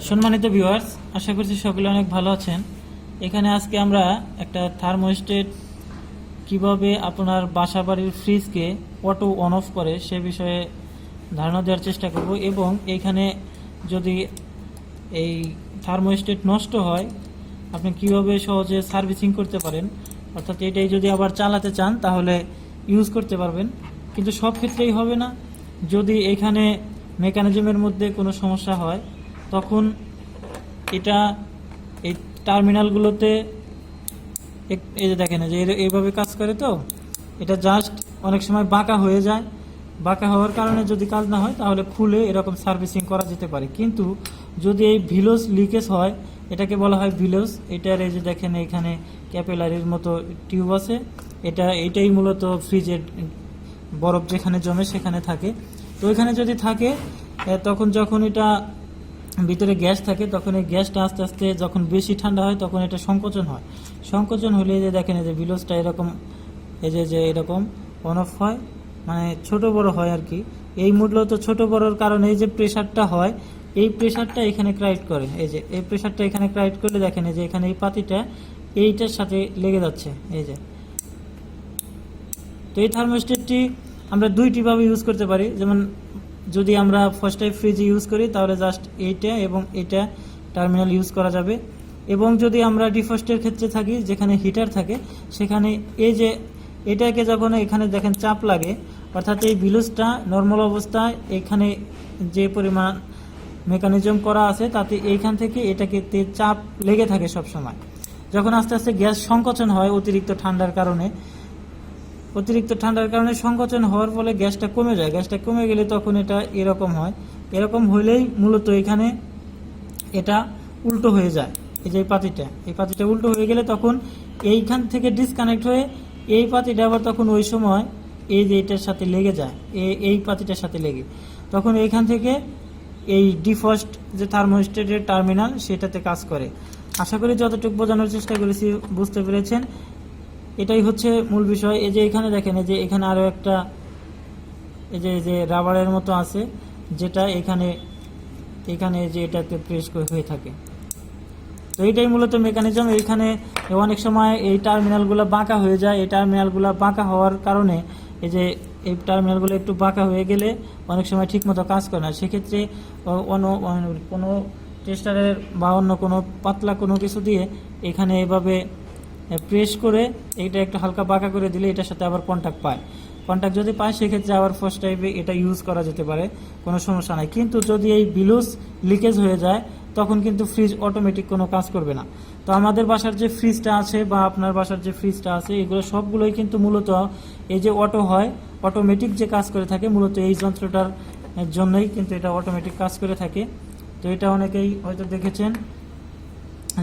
সম্মানিত ভিউয়ার্স আশা করছি সকলে অনেক ভালো আছেন। এখানে আজকে আমরা একটা থার্মোস্টেট কীভাবে আপনার বাসা বাড়ির ফ্রিজকে অটো অন অফ করে সে বিষয়ে ধারণা দেওয়ার চেষ্টা করব এবং এখানে যদি এই থার্মোস্টেট নষ্ট হয়, আপনি কীভাবে সহজে সার্ভিসিং করতে পারেন? অর্থাৎ এটাই যদি আবার চালাতে চান, তাহলে ইউজ করতে পারবেন। কিন্তু সব ক্ষেত্রেই হবে না। যদি এখানে মেকানিজমের মধ্যে কোনো সমস্যা হয় তখন এটা এই টার্মিনালগুলোতে এই যে দেখেন যে এইভাবে কাজ করে তো, এটা জাস্ট অনেক সময় বাঁকা হয়ে যায়। বাঁকা হওয়ার কারণে যদি কাজ না হয়, তাহলে খুলে এরকম সার্ভিসিং করা যেতে পারে। কিন্তু যদি এই ভিলোস লিকেজ হয়, এটাকে বলা হয় ভিলোস, এটার এই যে দেখেন, এখানে ক্যাপেলারির মতো টিউব আছে। এটা এটাই মূলত ফ্রিজের বরফ যেখানে জমে সেখানে থাকে। তো এখানে যদি থাকে তখন যখন এটা ভিতরে গ্যাস থাকে, তখন এই গ্যাসটা আস্তে আস্তে যখন বেশি ঠান্ডা হয়, তখন এটা সংকোচন হয়। সংকোচন হলে যে দেখেন, এই যে বিলোসটা এরকম, এই যে যে এরকম অন অফ হয় মানে ছোট বড় হয় আর কি। এই মূলত ছোট বড়র কারণে এই যে প্রেশারটা হয়, এই প্রেশারটা এখানে ক্রাইট করে। এই যে, এই প্রেশারটা এখানে ক্রাইট করলে দেখেন, এই যে এখানে এই পাতিটা, এইটার সাথে লেগে যাচ্ছে। এই যে। তো এই থার্মোস্টেটটি আমরা দুইটি ভাবে ইউজ করতে পারি। যেমন যদি আমরা ফার্স্ট টাইম ফ্রিজ ইউজ করি, তাহলে জাস্ট এইটা এবং এটা টার্মিনাল ইউজ করা যাবে। এবং যদি আমরা ডিফার্স্টের ক্ষেত্রে থাকি, যেখানে হিটার থাকে, সেখানে এই যে এটাকে যখন এখানে দেখেন চাপ লাগে, অর্থাৎ এই বিলুসটা নর্মাল অবস্থায় এখানে যে পরিমাণ মেকানিজম করা আছে, তাতে এইখান থেকে এটাকে চাপ লেগে থাকে সব সময় যখন আস্তে আস্তে গ্যাস সংকোচন হয় অতিরিক্ত ঠান্ডার কারণে অতিরিক্ত ঠান্ডার কারণে সংকোচন হওয়ার ফলে গ্যাসটা কমে যায়। গ্যাসটা কমে গেলে তখন এটা এরকম হয়। এরকম হলেই মূলত এখানে এটা উল্টো হয়ে যায়, এই যে পাতিটা। এই পাতিটা উল্টো হয়ে গেলে তখন এইখান থেকে ডিসকানেক্ট হয়ে এই পাতিটা আবার তখন ওই সময় এই যে এটার সাথে লেগে যায় এই পাতিটার সাথে লেগে। তখন এইখান থেকে এই ডিফার্স্ট যে থার্মোস্টেটের টার্মিনাল সেটাতে কাজ করে। আশা করি যতটুকু বোঝানোর চেষ্টা করেছি, বুঝতে পেরেছেন। এটাই হচ্ছে মূল বিষয়। এই যে এখানে দেখেন, এই যে এখানে আরও একটা, এই যে যে রাবারের মতো আছে, যেটা এখানে এখানে যে এটাতে প্রেস হয়ে থাকে। তো এইটাই মূলত মেকানিজম এইখানে অনেক সময় এই টার্মিনালগুলো বাঁকা হয়ে যায়। এই টার্মিনালগুলো বাঁকা হওয়ার কারণে এই যে, এই টার্মিনালগুলো একটু বাঁকা হয়ে গেলে অনেক সময় ঠিকমতো কাজ করে না। সেক্ষেত্রে অন্য- কোনো টেস্টারের বা অন্য কোনো পাতলা কোনো কিছু দিয়ে এখানে এভাবে প্রেস করে এটা একটু হালকা বাঁকা করে দিলে এটার সাথে আবার কন্ট্যাক্ট পায়। কন্ট্যাক্ট যদি পায়, সেক্ষেত্রে আবার ফার্স্ট টাইপে এটা ইউজ করা যেতে পারে, কোনো সমস্যা নাই। কিন্তু যদি এই বিলুস লিকেজ হয়ে যায়, তখন কিন্তু ফ্রিজ অটোমেটিক কোনো কাজ করবে না। তো আমাদের বাসার যে ফ্রিজটা আছে বা আপনার বাসার যে ফ্রিজটা আছে, এগুলো সবগুলোই কিন্তু মূলত এই যে অটো হয় অটোমেটিক যে কাজ করে থাকে, মূলত এই যন্ত্রটার জন্যই কিন্তু এটা অটোমেটিক কাজ করে থাকে। তো এটা অনেকেই হয়তো দেখেছেন।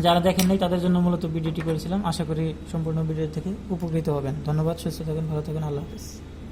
যারা দেখেন নাই, তাদের জন্য মূলত ভিডিওটি করেছিলাম। আশা করি সম্পূর্ণ ভিডিও থেকে উপকৃত হবেন। ধন্যবাদ, সুস্থ থাকেন, ভালো থাকেন, আল্লাহ হাফিজ।